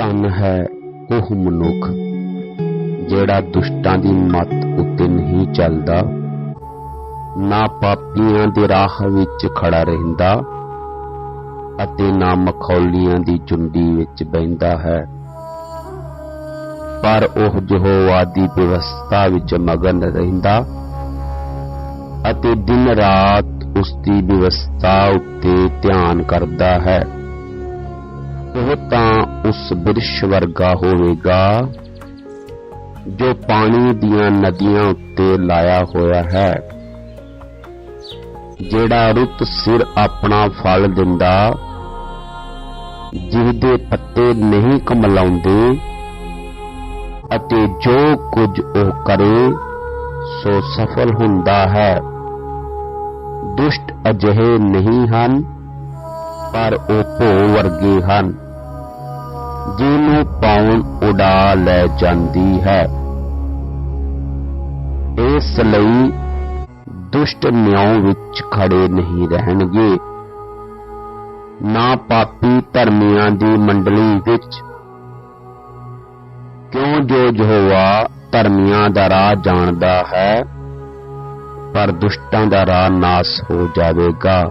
ਧਨ ਹੈ ਉਹ ਮਨੁੱਖ, ਜਿਹੜਾ ਦੁਸ਼ਟਾਂ ਦੀ ਮੱਤ ਉੱਤੇ ਨਹੀਂ ਚੱਲਦਾ, ਨਾ ਪਾਪੀਆਂ ਦੇ ਰਾਹ ਵਿੱਚ ਖੜਾ ਰਹਿੰਦਾ ਅਤੇ ਨਾ ਮਖੌਲੀਆਂ ਦੀ ਚੁੰਡੀ ਵਿੱਚ ਬਹਿੰਦਾ ਹੈ। ਪਰ ਉਹ ਯਹੋਵਾ ਦੀ ਵਿਵਸਥਾ ਵਿੱਚ ਮਗਨ ਰਹਿੰਦਾ ਅਤੇ ਦਿਨ ਰਾਤ ਉਸ ਦੀ ਵਿਵਸਥਾ ਉੱਤੇ ਧਿਆਨ ਕਰਦਾ ਹੈ। ਉਹ ਤਾਂ ਉਸ ਬਿਰਸ਼ ਵਰਗਾ ਹੋਵੇਗਾ, ਜੋ ਪਾਣੀ ਦੀਆਂ ਨਦੀਆਂ ਉੱਤੇ ਲਾਇਆ ਹੋਇਆ ਹੈ, ਜਿਹੜਾ ਰੁੱਤ ਸਿਰ ਆਪਣਾ ਫਲ ਦਿੰਦਾ, ਜਿਹਦੇ ਪੱਤੇ ਨਹੀਂ ਕਮਲਾਉਂਦੇ ਅਤੇ ਜੋ ਕੁਝ ਉਹ ਕਰੇ, ਸੋ ਸਫਲ ਹੁੰਦਾ ਹੈ। ਦੁਸ਼ਟ ਅਜਿਹੇ ਨਹੀਂ ਹਨ, ਪਰ ਉਹ ਭੋ ਵਰਗੇ ਹਨ। ਜਿਹਨੂੰ ਪਾਉਣ ਉਡਾ ਲੈ ਜਾਂਦੀ ਹੈ। ਇਸ ਲਈ ਦੁਸ਼ਟ ਨਿਉ ਵਿੱਚ ਖੜੇ ਨਹੀਂ ਰਹਿਣਗੇ। ਨਾ ਪਾਪੀ ਧਰਮੀਆਂ ਦੀ ਮੰਡਲੀ ਵਿੱਚ। ਕਿਉਂ ਜੋ ਯਹੋਵਾ ਧਰਮੀਆਂ ਦਾ ਰਾਹ ਜਾਣਦਾ ਹੈ, ਪਰ ਦੁਸ਼ਟਾਂ ਦਾ ਰਾਹ ਨਾਸ ਹੋ ਜਾਵੇਗਾ।